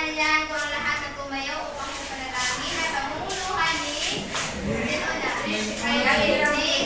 Pinangyarihan ko ang lahat ng tumayo upang sa panalangin at pamumunuhan ni Leonard. Amen.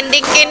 ending kin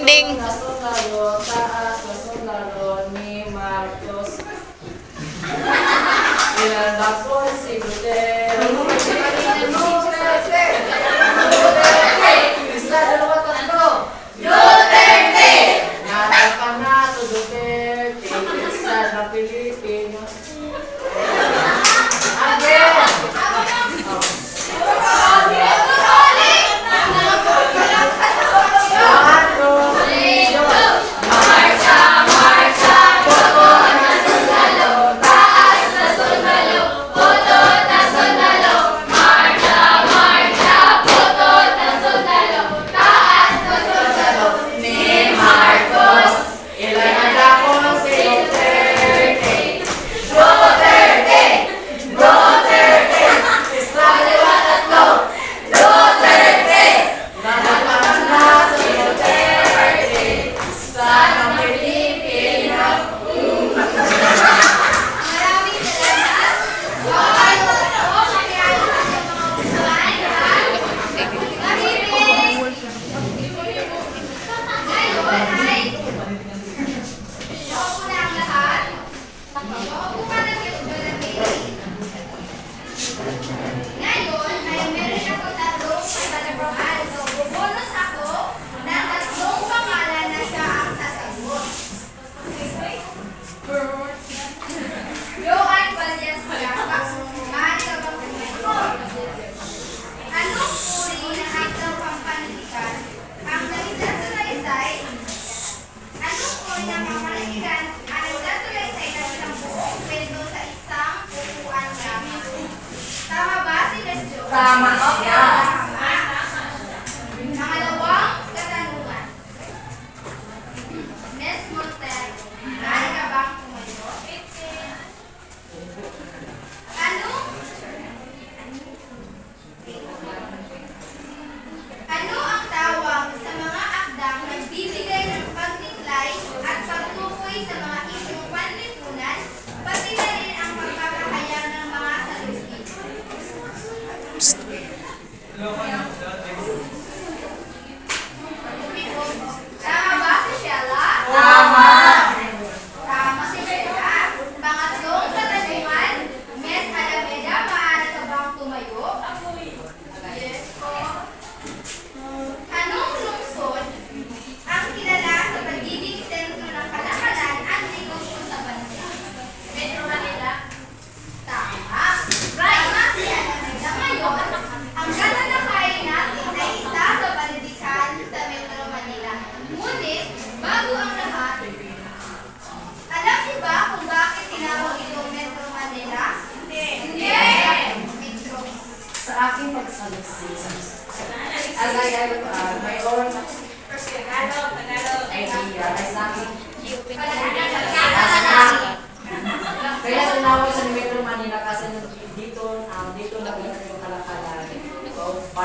pertama ya. 그러면...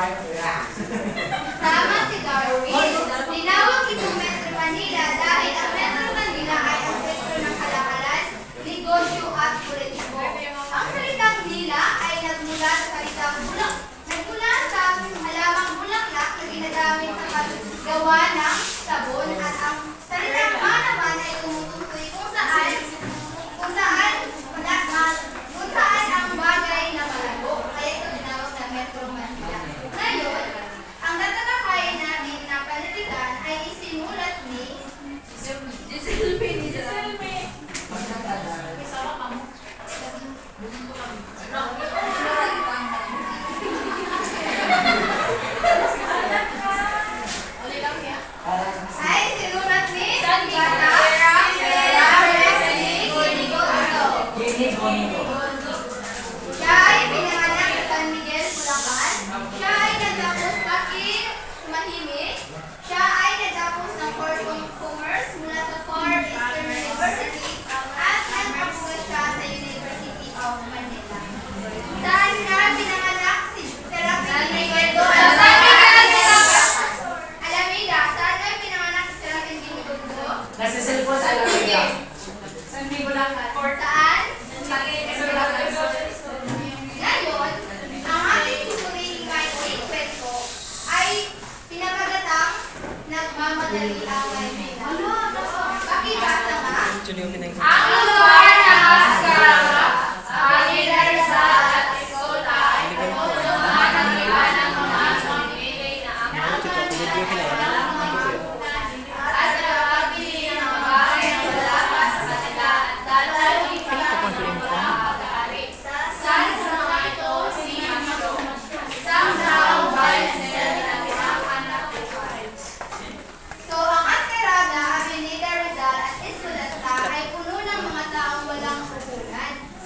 Barbara. Tama si Darwin. Linawag ito Metro Manila dahil ang Metro Manila ay ang sentro ng kalakalan, negosyo at politismo. Ang salitang nila ay nagmula sa salitang bulak. Nagmula sa halamang bulaklak na ginagamit sa gawa ng Julie, okay, thank.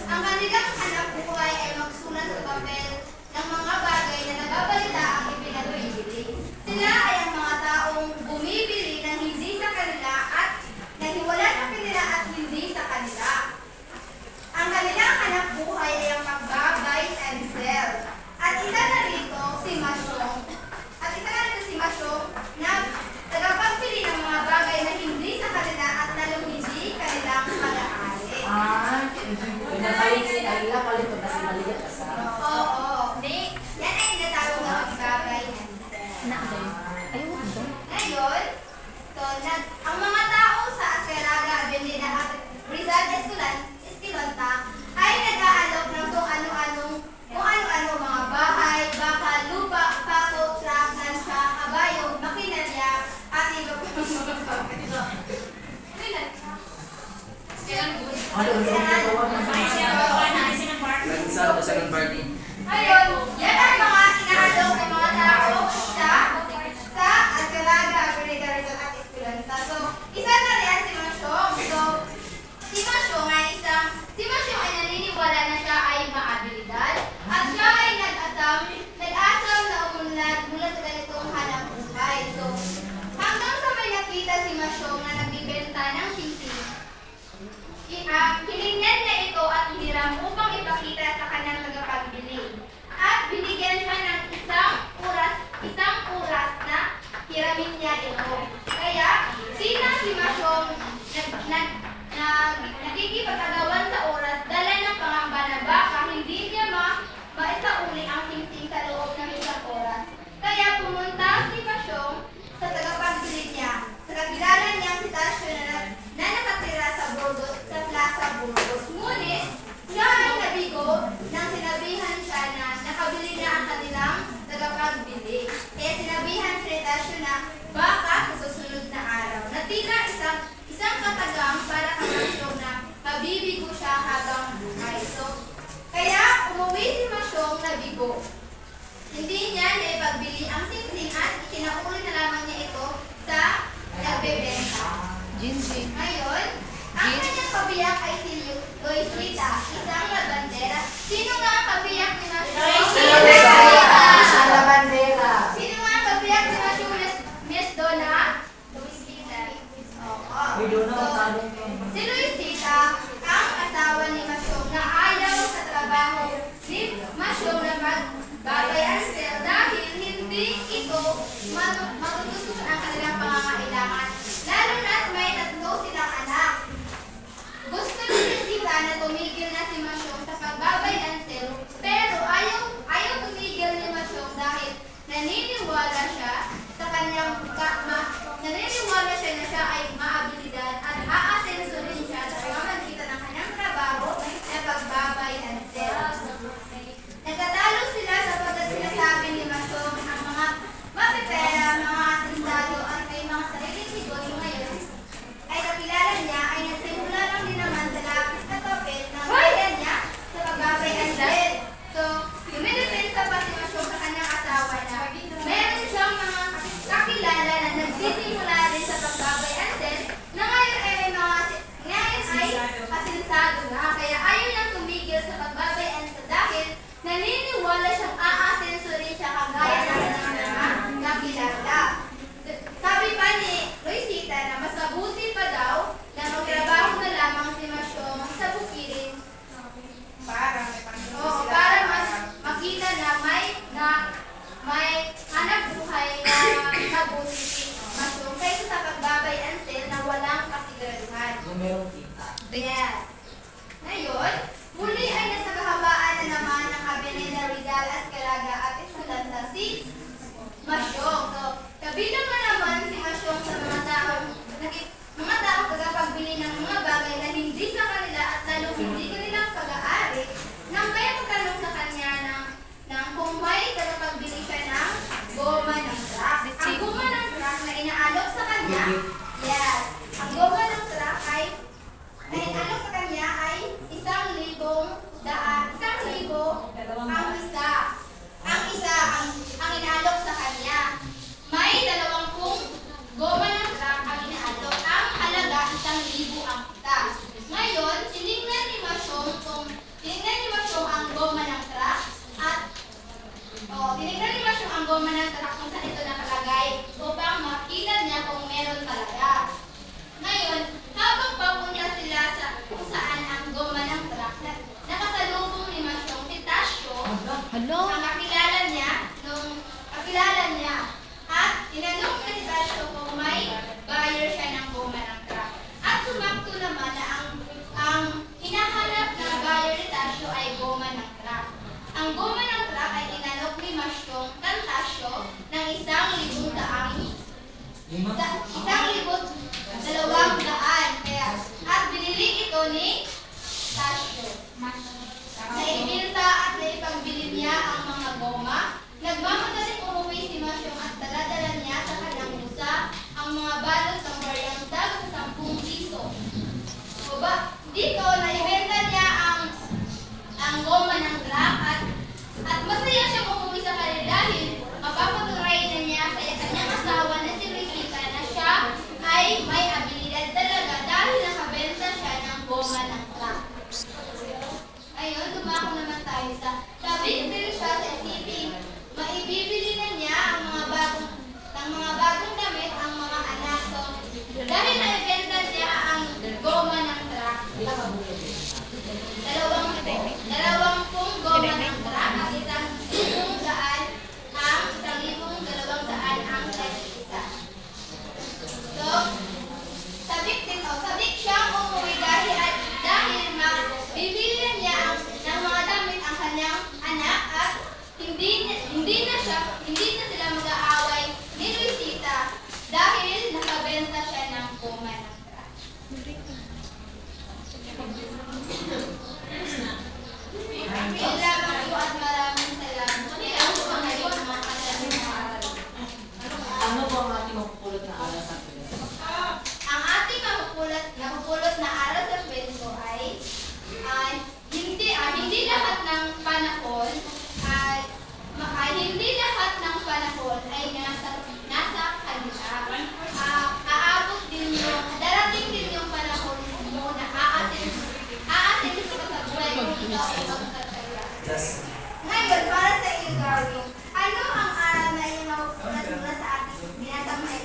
Ang kanilang hanap buhay ay magsulat sa papel ng mga bagay na nababalitaan dugo. Hindi niya naipagbili ang singsing at ikinakuli na lamang niya ito sa nagbebenta. Jinjing. Ngayon, ang Jin. kanyang pabiyak ay si Loisita, isang labandera. Sino nga ang pabiyak ni Loisita! Isang. Sino nga ang pabiyak ni Miss Donna? Loisita. Oo. We do asinasado na kaya ayaw niyang tumigil sa pagbabayan sa dahil naniniwala siyang aasenso rin siya kagaya ng mga kakilala. Sabi pa ni Luisita na mas mabuti pa daw na magtrabaho na lamang si Masyong sa bukirin. Para may para mas makita na may na may hanap buhay na mabuti si Masyong kaysa sa pagbabayan sila na walang kasiguraduhan. Meron Yes. Ngayon, Thank you. Yes. Ngayon, para sa iyo, Gawi, ano ang aral na iyong nakukunan sa ating binasama ay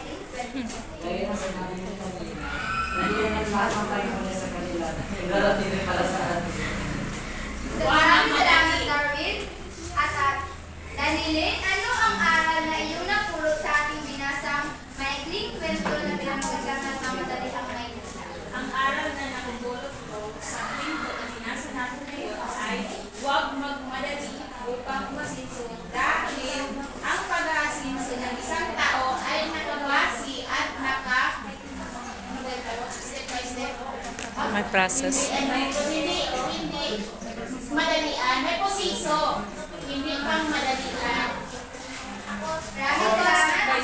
nandiyan ang lahat tayo mula sa kanila, darating rin para sa atin. So, maraming salamat, Darwin. Ah, ano ang aral na iyong napulot sa ating binasang maikling kwento na pinamagagang at mamadali ang may Ang aral na nakabulot ko sa ating binasa natin madali upang umasinso dahil ang pag-aasinso ng isang tao ay nakabasi at naka step by step. May process. Hindi, hindi, madalian. May posiso. Hindi pang madalian. Dahil, dahil,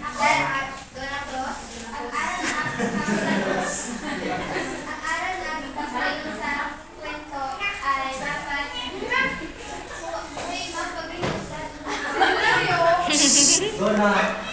dahil, 啊